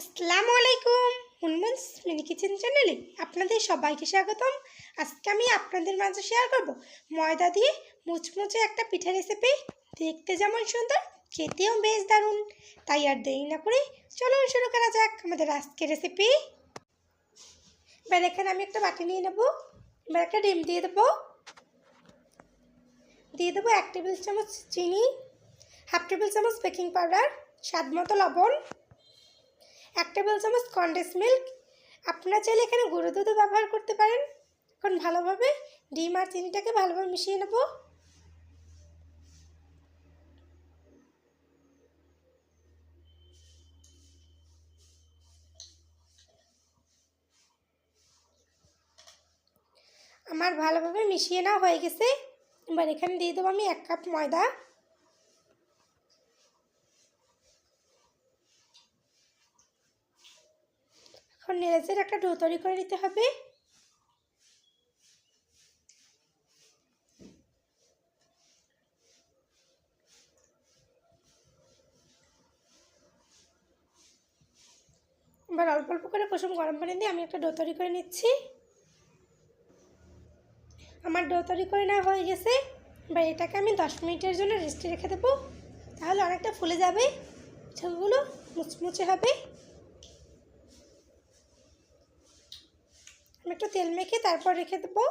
আসসালামু আলাইকুম, হুনমুন্স mini kitchen চ্যানেলে আপনাদের সবাইকে স্বাগতম। আজকে আমি আপনাদের মাঝে শেয়ার করব ময়দা দিয়ে মুচমুচে একটা পিঠা রেসিপি দেখতে যেমন সুন্দর, খেতেও বেশ দারুণ। তাই আর দেরি না করে চলুন শুরু করা যাক আমাদের আজকের রেসিপি এবার এখানে আমি একটা বাটি নিয়ে নেব, এবার একটা ডিম দিয়ে দেবো। দিয়ে দেবো এক টেবিল চামচ চিনি, হাফ টেবিল চামচ বেকিং পাউডার, স্বাদ মতো লবণ। এক টেবিল চামচ কন্ডেন্স মিল্ক। আপনারা চাইলে এখানে গুঁড়ো দুধও ব্যবহার করতে পারেন। এখন ভালোভাবে ডিম আর চিনিটাকে ভালোভাবে মিশিয়ে নেব। আমার ভালোভাবে মিশিয়ে নেওয়া হয়ে গেছে। এবার এখানে দিয়ে দেবো আমি এক কাপ ময়দা। এখন নেড়েচের একটা ডো তৈরি করে নিতে হবে। এবার অল্প অল্প করে কুসুম গরম পানি দিয়ে আমি একটা ডো তৈরি করে নিচ্ছি। আমার ডো তৈরি করে নেওয়া হয়ে গেছে। এবার এটাকে আমি দশ মিনিটের জন্য রেস্টে রেখে দেবো। তাহলে অনেকটা ফুলে যাবে। সেগুলো মুচমুচে হবে। আমি একটু তেল মেখে তারপর রেখে দেবো।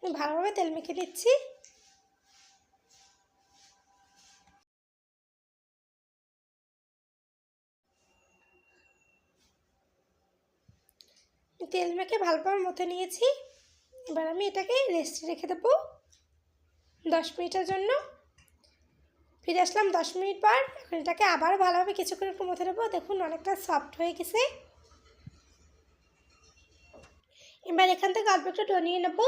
আমি ভালোভাবে তেল মেখে দিচ্ছি তেল মেখে ভালোভাবে মথে নিয়েছি। এবার আমি এটাকে রেস্টে রেখে দেবো দশ মিনিটের জন্য। ফিরে আসলাম দশ মিনিট পর। এখন এটাকে আবার ভালোভাবে কিছুক্ষণ একটু মথে নেব। দেখুন অনেকটা সফট হয়ে গেছে। এবার এখান থেকে অল্প একটু ডো নেব।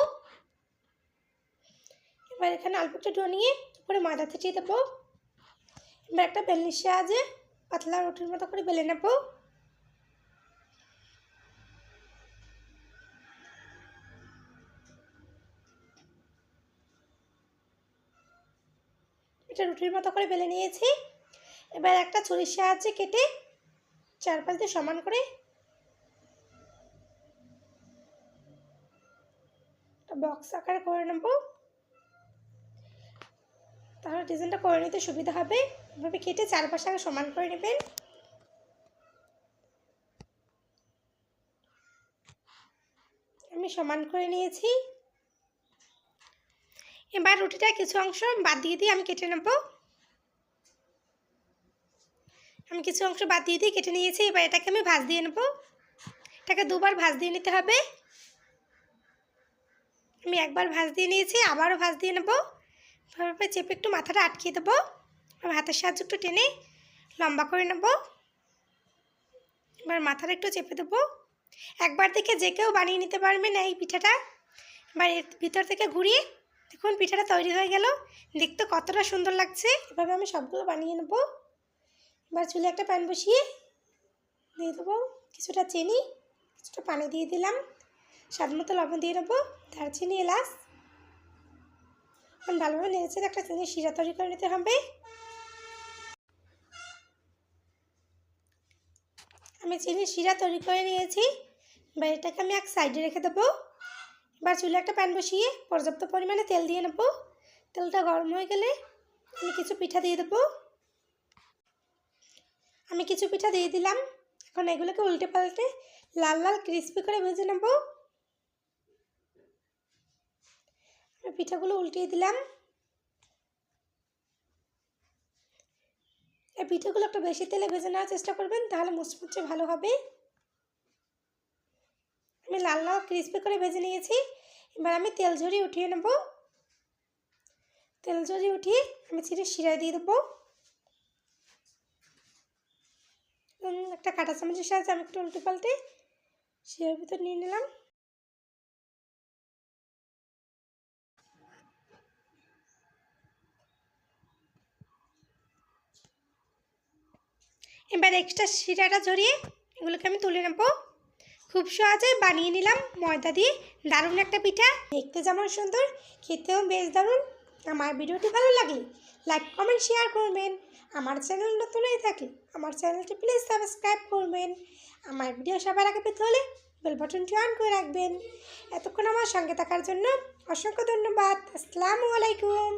এবার এখানে অল্প একটু ডো নিয়ে উপরে ময়দা ছিটিয়ে দেবো। এবার একটা বেলনির সাহায্যে পাতলা রুটির মতো করে বেলে নেব। এটা রুটির মতো করে বেলে নিয়েছি। এবার একটা ছুরির সাহায্যে কেটে চারপাশ দিয়ে সমান করে বক্স আকারে করে নেব। তাহলে ডিজাইনটা করে নিতে সুবিধা হবে। এভাবে কেটে চারপাশে আগে সমান করে নেবেন। আমি সমান করে নিয়েছি। এবার রুটিটা কিছু অংশ বাদ দিয়ে দিয়ে আমি কেটে নেব। আমি কিছু অংশ বাদ দিয়ে দিয়ে কেটে নিয়েছি। এবার এটাকে আমি ভাজ দিয়ে নেব। এটাকে দুবার ভাজ দিয়ে নিতে হবে। আমি একবার ভাজ দিয়ে নিয়েছি, আবারও ভাজ দিয়ে নেব। ভাবে চেপে একটু মাথাটা আটকিয়ে দেবো। হাতের সাহায্যে একটু টেনে লম্বা করে নেব। এবার মাথাটা একটু চেপে দেবো। একবার থেকে যে কেউ বানিয়ে নিতে পারবেন এই পিঠাটা। এবার এর ভিতর থেকে ঘুরিয়ে দেখুন পিঠাটা তৈরি হয়ে গেল। দেখতে কতটা সুন্দর লাগছে। এভাবে আমি সবগুলো বানিয়ে নেব। এবার চুলে একটা প্যান বসিয়ে দিয়ে দেবো। কিছুটা চিনি, কিছুটা পানি দিয়ে দিলাম। স্বাদ মতো লবণ দিয়ে নেব, দারচিনি, এলাচ। এখন ভালোভাবে নেড়েছে একটা চিনি শিরা তৈরি করে নিতে হবে। আমি চিনি শিরা তৈরি করে নিয়েছি, এবার এটাকে আমি এক সাইডে রেখে দেবো। এবার চুলে একটা প্যান বসিয়ে পর্যাপ্ত পরিমাণে তেল দিয়ে নেব। তেলটা গরম হয়ে গেলে আমি কিছু পিঠা দিয়ে দেবো। আমি কিছু পিঠা দিয়ে দিলাম, এখন এগুলোকে উল্টে পাল্টে লাল লাল ক্রিস্পি করে ভেজে নেব। আমি পিঠাগুলো উল্টিয়ে দিলাম। এই পিঠাগুলো একটু বেশি তেলে ভেজে নেওয়ার চেষ্টা করবেন, তাহলে মুচমুচে ভালো হবে। আমি লাল লাল ক্রিস্পি করে ভেজে নিয়েছি। এবার আমি তেল ঝরিয়ে উঠিয়ে নেব। তেল ঝরিয়ে উঠিয়ে আমি চিনি শিরায় দিয়ে দেবো। একটা কাঁটা চামচের সাহায্যে আমি একটু উল্টে পাল্টে শিরার ভিতর নিয়ে নিলাম। এবার এক্সট্রা শিরাটা ঝরিয়ে এগুলোকে আমি তুলে নেব। খুব সহজে বানিয়ে নিলাম ময়দা দিয়ে। দারুণ একটা পিঠা। দেখতে যেমন সুন্দর, খেতেও বেশ দারুণ। আমার ভিডিওটি ভালো লাগলে লাইক কমেন্ট শেয়ার করবেন। আমার চ্যানেল নতুন হয়ে থাকলে আমার চ্যানেলটি প্লিজ সাবস্ক্রাইব করবেন। আমার ভিডিও সবার আগে পেতে হলে বেল বাটনটি অন করে রাখবেন। এতক্ষণ আমার সঙ্গে থাকার জন্য অসংখ্য ধন্যবাদ। আসসালামু আলাইকুম।